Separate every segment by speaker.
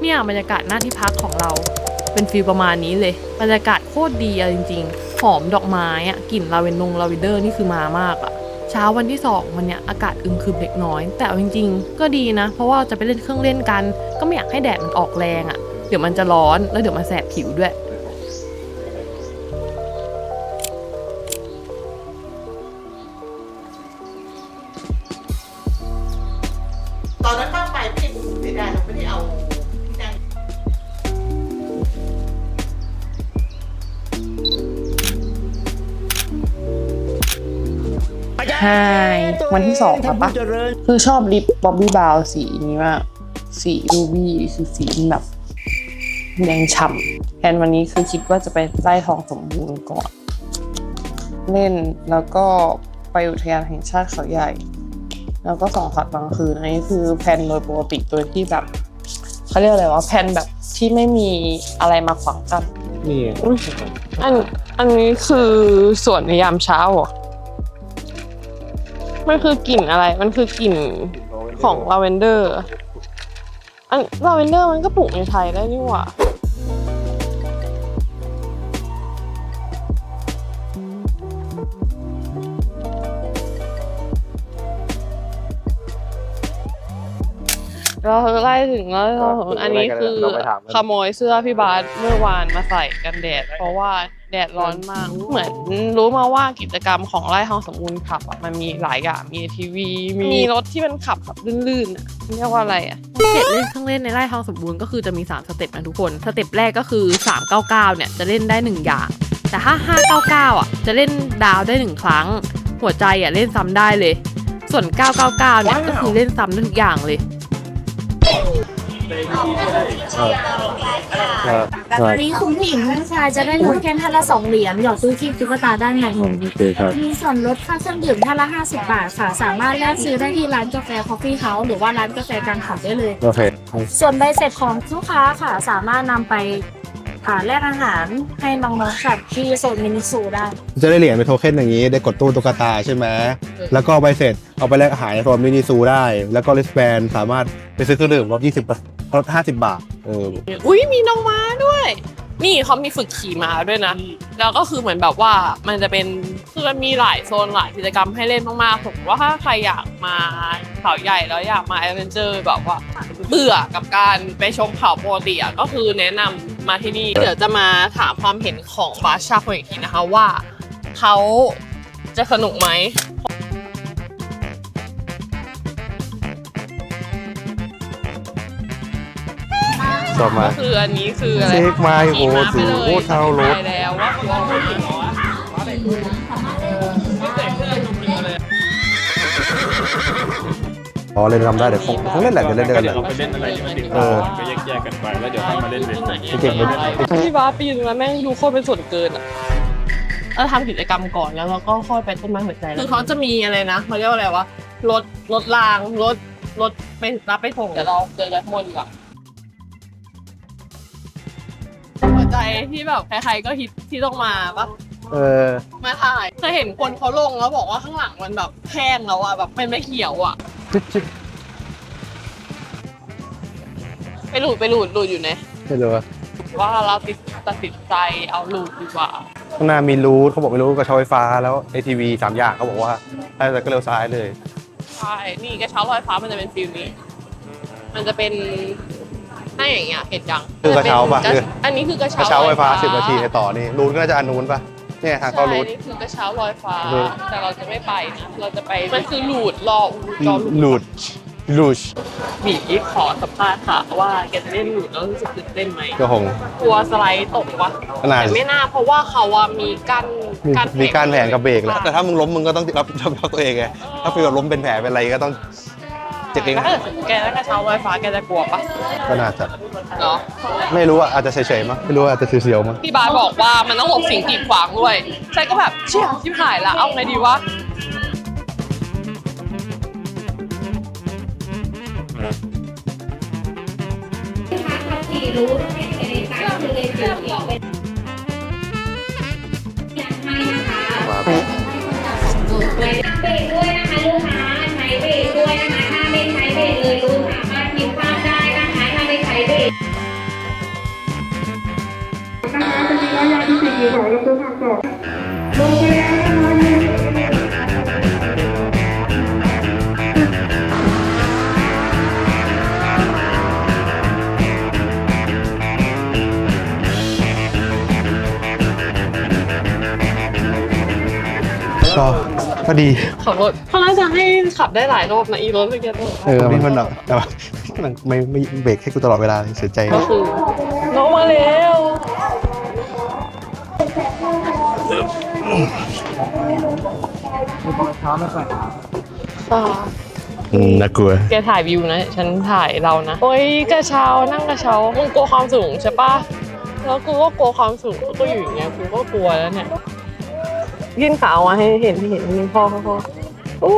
Speaker 1: เนี่ยบรรยากาศหน้าที่พักของเรา เป็นฟีลประมาณนี้เลย บรรยากาศโคตรดีอะจริง ๆ หอมดอกไม้อะกลิ่นลาเวนงลาเวนเดอร์นี่คือมามากอะเช้าวันที่สองวันเนี้ยอากาศอึมครึมเล็กน้อย แต่เอาจริง ๆ ก็ดีนะ เพราะว่าจะไปเล่นเครื่องเล่นกัน ก็ไม่อยากให้แดดมันออกแรงอะเดี๋ยวมันจะร้อนแล้วเดี๋ยวมันแสบผิวด้วย
Speaker 2: 5 วันที่สองครับปะคือชอบลิปบ๊อบบี้บาวสีนี้ว่าสีรูบี้คือสีแบบแดงฉ่ำแทนวันนี้คือคิดว่าจะไปไล่ทองสมบูรณ์ก่อน เล่นแล้วก็ไปอุทยานแห่งชาติเขาใหญ่ แล้วก็สองขัดว์กลางคืนอันนี้คือแพนโดยปกติโดยที่แบบเขาเรียกอะไรว่าแพนแบบที่ไม่มีอะไรมาขวางกัน
Speaker 3: นี่
Speaker 2: อันอันนี้คือส่วนในยามเช้าเหร มันคือกลิ่นอะไร มันคือกลิ่นของลาเวนเดอร์ อันลาเวนเดอร์มันก็ปลูกในไทยได้นี่หว่าเราไล่ถึงแล้วเราอันนี้คือขโมยเสื้อพี่บาสเมื่อวานมาใส่กันแดด เพราะว่าแดดร้อนมาก เหมือนรู้มาว่ากิจกรรมของไร่ทองสมบูรณ์ขับอะมันมีหลายอย่าง มีทีวี มีรถที่เป็นขับแบบลื่นๆอะเรียกว่าอะไรอะ
Speaker 1: เสร็จเล่นเครื่องเล่นในไร่ทองสมบูรณ์ก็คือจะมี 3 สเต็ปนะทุกคน สเต็ปแรกก็คือ 399 เนี่ยจะเล่นได้ 1 อย่าง แต่ถ้า 599 อะ จะเล่นดาวได้ 1 ครั้ง หัวใจอะเล่นซ้ำได้เลย ส่วน 999 เนี่ยก็คือเล่นซ้ำได้ทุกอย่างเลย
Speaker 4: อันนี้คุณผู้หญิงผู้ชายจะได้ลดแค่ท่านละสองเหรียญหยอดตู้คีบตุ๊กตาด้านใน
Speaker 3: โอเคครับ
Speaker 4: มีส่วนลดค่าเครื่องดื่มท่านละ50บบาทค่ะ สามารถแลกซื้อได้ที่ร้านกาแฟ Coffee House หรือว่าร้านกาแฟกลางขับได้เลย
Speaker 3: โอเค
Speaker 4: ส่วนใบเสร็จของลูกค้าค่ะ สามารถนำไปอ่าแลกอาหารให้น้องๆสัตว์ที่โซนมินิซูได้
Speaker 3: จะได้เหรียญเป็นโทเค็นอย่างนี้ ได้กดตู้ตุ๊กตาใช่ไหมแล้วก็ใบเสร็จเอาไปแลกอาหารในโซนมินิซูได้ แล้วก็ลิสแบนสามารถไปซื้อเครื่องดื่มลด20 ลด50 บาท เออ
Speaker 2: อุ้ยมีน้องม้าด้วย นี่เขามีฝึกขี่ม้าด้วยนะ แล้วก็คือเหมือนแบบว่ามันจะเป็นคือมันมีหลายโซนหลายกิจกรรมให้เล่นมากๆผมว่าถ้าใครอยากมาเขาใหญ่แล้วอยากมาแอดเวนเจอร์แบบว่าเบื่อกับการไปชมเขาปกติอะก็คือแนะนำมาที่นี่ เดี๋ยวจะมาถามความเห็นของบาชาคนอีกทีนะคะว่าเขาจะสนุกไหม
Speaker 3: ต่อมา
Speaker 2: ก็คืออันนี้คืออะไร
Speaker 3: เช็คไมล์โอ้โห
Speaker 2: ขี่ม้าไปเลย
Speaker 3: โอ้โหเท่ารถ
Speaker 2: ไปแล้วว่าคือเอาผู้หญิงเหรอ
Speaker 3: อ๋อเล่นทำได้เดี๋ยวคงคงเล่นแหละเดี๋ยวเล่นด้วยกันแห
Speaker 5: เดี๋ย
Speaker 3: ละ
Speaker 5: วเราไปเล่นอะไรกันดีก
Speaker 3: เอ
Speaker 5: ว่า
Speaker 3: อ
Speaker 5: ก็แยกๆกันไปแล้วเดี๋ยวค่อยมาเล่นเวท
Speaker 3: เก่งไหม
Speaker 2: พี่บาสปีนมาแม่งดูโคตรเป็นส่วนเกินอะเราทำกิจกรรมก่อนแล้วเราก็ค่อยไปต้นไม้หัวใจ คือเขาจะมีอะไรนะเขาเรียกว่าอะไรวะรถรถรางรถรถไปรับไปส่งเดี๋ยวเราเจอกันข้างบนดีกว่อน ที่แบบใครๆก็ฮิตที่ต้องมาปะ
Speaker 3: เออ
Speaker 2: มาถ่ายเคยเห็นคนเขาลงแล้วบอกว่าข้างหลังมันแบบแห้งแล้วอะแบบเป็นไม่เขียวอะ
Speaker 3: จิ๊บจิ๊บ
Speaker 2: ไปหลุดไปหลุดหลุดอยู่ไหน
Speaker 3: ไม่รู้ว่า
Speaker 2: ว่าเราติดตัดสินใจเอาหลุดดีกว่า
Speaker 3: ข้างหน้ามีรูทเขาบอกไม่รู้กระเช้าไฟฟ้าแล้ว ATV สามอย่างเขาบอกว่าถ้าจะก็เลี้ยวซ้ายเลย
Speaker 2: ใช่ นี่กระเช้าลอยฟ้ามันจะเป็นฟิลนี้ มันจะเป็นหน้า อย่างเงี้ยเห็นยัง
Speaker 3: คือกระเช้าปะ
Speaker 2: จเป็นอันนี้คือกระ
Speaker 3: ก
Speaker 2: เช้า
Speaker 3: ระเช้าไฟฟ้า
Speaker 2: ลอย
Speaker 3: 10นาทีในต่อนี่รูทก็น่าจะอันนู้นปะเนี่ยทาง
Speaker 2: ใช่
Speaker 3: เข้ารูท
Speaker 2: นี่คือกระเช้าลอยฟ้า
Speaker 3: รูท
Speaker 2: แต่เราจะไม่ไปนะเราจะไปมันคือหลุดรออูจอหลุด
Speaker 3: รูทรูช
Speaker 2: บีขอสัมภาษณ์ค่ะว่าแกจะเล่นหลุดแล้วรู้สึกตื่นเต้นไหม
Speaker 3: ก็คง
Speaker 2: กลัวสไลด์ตกวะ
Speaker 3: ขนาด
Speaker 2: แต่ไม่น่าเพราะว่าเขาอะมีกั้น
Speaker 3: มี
Speaker 2: กั้น
Speaker 3: มีการแผงกับเบรกแหละแต่ถ้ามึงล้มมึงก็ต้องรับรับรับตัวเองไงถ้าฟีลแบบล้มเป็นแผลเป็นอะไรก็ต้องเจ็บเอง
Speaker 2: ถ้าเกิดแกได้กระเช้าลอยฟ้าแกจะกลัวปะ
Speaker 3: ก็น่าจะ
Speaker 2: เนาะ
Speaker 3: ไม่รู้อะอาจจะเฉยๆมั้งไม่รู้ว่าอาจจะเสียวๆมั้ง
Speaker 2: พี่บาสบอกว่ามันต้องหลบสิ่งกีดขวางด้วยใช่ก็แบบเชี่ยชิบหายละเอาไงดีวะ
Speaker 6: เบรกด้วยนะคะลูกค้าใช้เบรกด้วยนะคะถ้าไม่ใช้เบรกเลยลูกสามารถพิมพ์ข้ามได้นะคะถ้าไม่ ก็
Speaker 3: ดี
Speaker 2: ขับรถเขาน่าจะให้ขับได้หลายรอบนะอีรถเมื่อกี้รถ
Speaker 3: เออมันมันแบบแต่ว่ามันไม่ไม่เบรกให้กูตลอดเวลาเสียใจ
Speaker 2: ก็คือน้องมาแล้วอ่า
Speaker 3: อืมน่ากลัว
Speaker 2: แกถ่ายวิวนะ ฉันถ่ายเรานะ โอ้ยกระเช้านั่งกระเช้ามึงกลัวความสูงใช่ปะแล้วกูก็กลัวความสูงกูก็อยู่อย่างเงี้ยกูก็กลัวแล้วเนี่ย ยื่นขาออกมาให้เห็นให้เห็นนี่พ่อพ่อพ่ออู้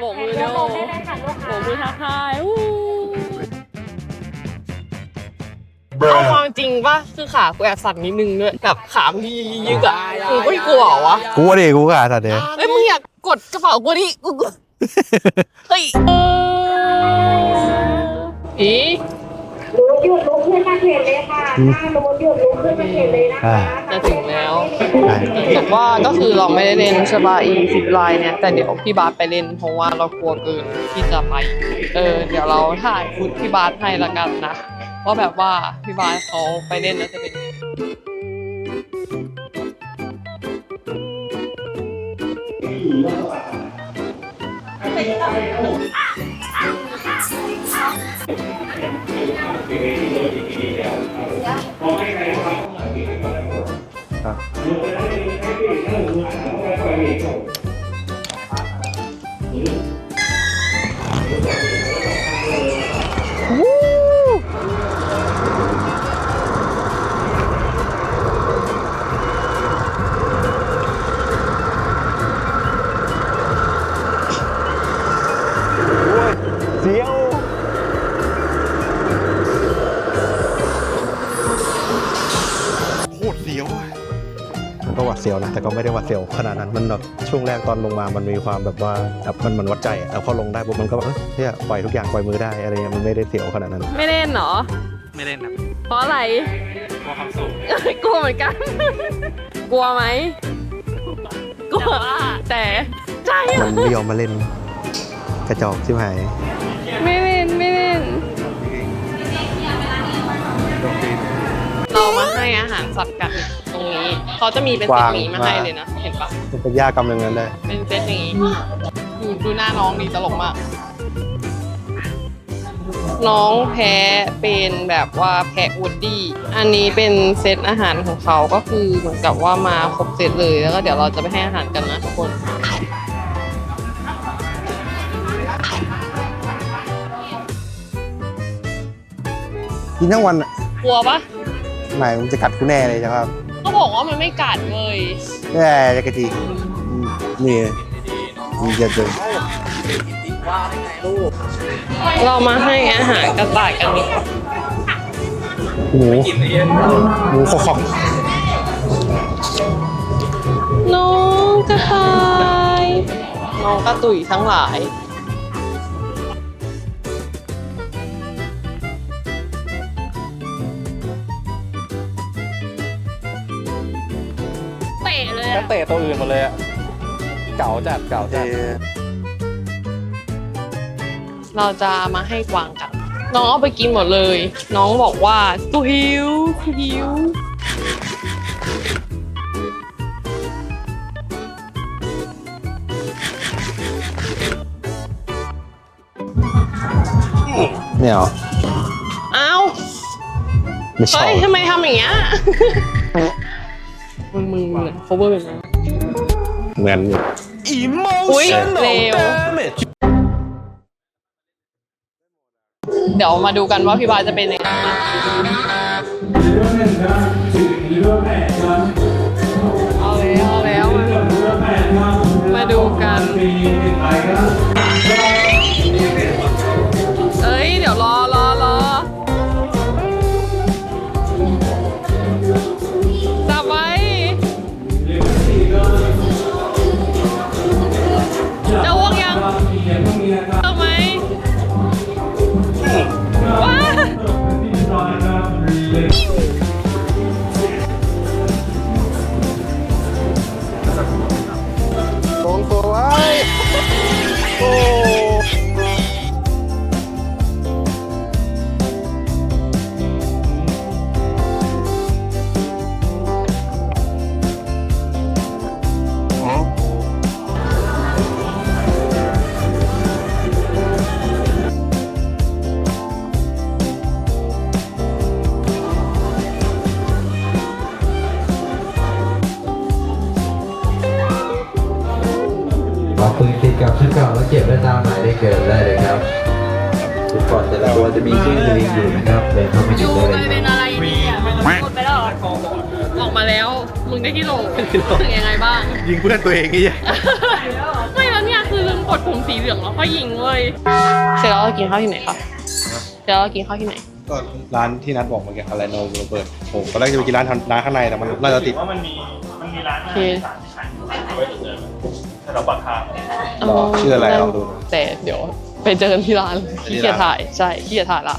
Speaker 2: โบกมือเร็วโบกมือทักทายอู้เอาความจริงปะคือขากูแอบสั่นนิดนึงด้วยแบบขาพี่ยึกอะกูไม่กลัวเหรอวะ
Speaker 3: กูว่าดิกูก็อาจจะเดี๋ยว
Speaker 2: เอ้ยมึงอยากกดกระเป๋ากูดิกูกูเฮ้ยอี
Speaker 6: หนูหยุดลุกขึ้นมาเขียนเลยค่ะถ้าหนูหยุดลุกขึ้นมาเขียนเลยนะคะ
Speaker 2: จะถึงแล้ว
Speaker 3: ได้
Speaker 2: แต่ว่าก็คือเราไม่ได้เล่นชบาอีสิบลายเนี่ยแต่เดี๋ยวพี่บาสไปเล่นเพราะว่าเรากลัวเกินที่จะไป เออเดี๋ยวเราถ่ายฟุตพี่บาสให้ละกันนะว่าแบบว่าพี่บาสเขาไปเล่นแล้วจะเป็น
Speaker 3: Música แต่ก็ไม่ได้หวัดเสียวขนาดนั้นมันแบบช่วงแรกตอนลงมามันมีความแบบว่าแบบมันมันวัดใจอะแต่พอลงได้ปุ๊บมันก็แบบเออเนี่ยปล่อยทุกอย่างปล่อยมือได้อะไรเงี้ยมันไม่ได้เสียวขนาดนั้น
Speaker 2: ไม่เล่นเหรอ
Speaker 5: ไม่เล่นครับ
Speaker 2: เพราะอะไร
Speaker 5: กลัวความสูง
Speaker 2: กลัวเหมือนกัน กลัวไหมกลัวแต่ใจ
Speaker 3: มันไม่ยอมมาเล่น กระจอกชิบหาย
Speaker 2: ไม่เล่นไม่เล่น เรามาให้อาหารสัตว์กันตรงนี้ เขาจะมีเป็นเซตนี้มาให้เลยนะ เห็นปะ
Speaker 3: มันเป็นยากำลังนั้นได้
Speaker 2: เป็นเซตอย่างนี้ดูดูหน้าน้องดีตลกมาก น้องแพ้เป็นแบบว่าแพะวูดดี้ อันนี้เป็นเซตอาหารของเขาก็คือเหมือนกับว่ามาครบเซตเลยแล้วก็เดี๋ยวเราจะไปให้อาหารกันนะทุกคน
Speaker 3: กินทั้งวันอะ
Speaker 2: กลัวปะ
Speaker 3: ไหนมันจะกัดกูแน่เลยนะครับ
Speaker 2: เขาบอกว่ามันไม่กัดเลย
Speaker 3: แย่จะกระจีนี่นี่จะเจอ
Speaker 2: เรามาให้อาหารกระต่ายกันดีกว่า
Speaker 3: หมูหมูขอก
Speaker 2: น้องกระต่าย น้องกระตุยทั้งหลาย เตะเลย
Speaker 5: ก็
Speaker 2: อะ
Speaker 5: เตะตัวอื่นหมดเลยอะเก่าจัดเก่าจัด
Speaker 2: เราจะมาให้กวางกัน น้องเอาไปกินหมดเลย น้องบอกว่ากูหิวกูหิว
Speaker 3: เนี่ยเหรอ
Speaker 2: อ้าว
Speaker 3: ไม่ชอ
Speaker 2: เฮ้
Speaker 3: บ
Speaker 2: ยทำไมทำอย่างเงี้ย cover เป็นไง
Speaker 3: เหมือน
Speaker 2: อุ้ยเร็ว เดี๋ยวมาดูกันว่าพี่บาสจะเป็นยังไงบ้างเอาแล้วเอาแล้วมามาดูกันเเก่า
Speaker 7: แล้วเก็บได้ตามหมายเลขเกิดได้เลยครับทุกก่อนแต่ละตัวจะมีชื่อตัวเองอยู่นะครับเดินเข้าไปดูได้เลยครับ
Speaker 2: อะไรเนี่ยหมดไปแล้วออกมาแล้ว มึงได้ที่โหลรู้สึกยังไงบ้าง
Speaker 3: ยิงเพื่อนตัวเองนี่
Speaker 2: ไม่แล้วเนี่ยคือลืมกดปุ่มสีเหลืองแล้วก็ยิงเว้ยเสร็จแล้วเรากินข้าวที่ไหนคะเสร็จแล้วเรากินข้าวที่ไหน
Speaker 3: ก็ร้านที่นัดบอกเมื่อกี้อะไรโนโรเบิร์ตโอ้ตอนแรกจะไปกินร้านทำร้านข้างในแต่มันน่าจะติด
Speaker 5: ว่ามันมีมันมีร้าน
Speaker 2: โอเค
Speaker 5: ไว้จุดเดิ มถ้าเราปักทาง
Speaker 3: ชื่ออะไรลองดู
Speaker 2: แต่เดี๋ยวไปเจอกันที่ร้านขี้เกียจถ่ายใช่ขี้เกียจถ่ายละ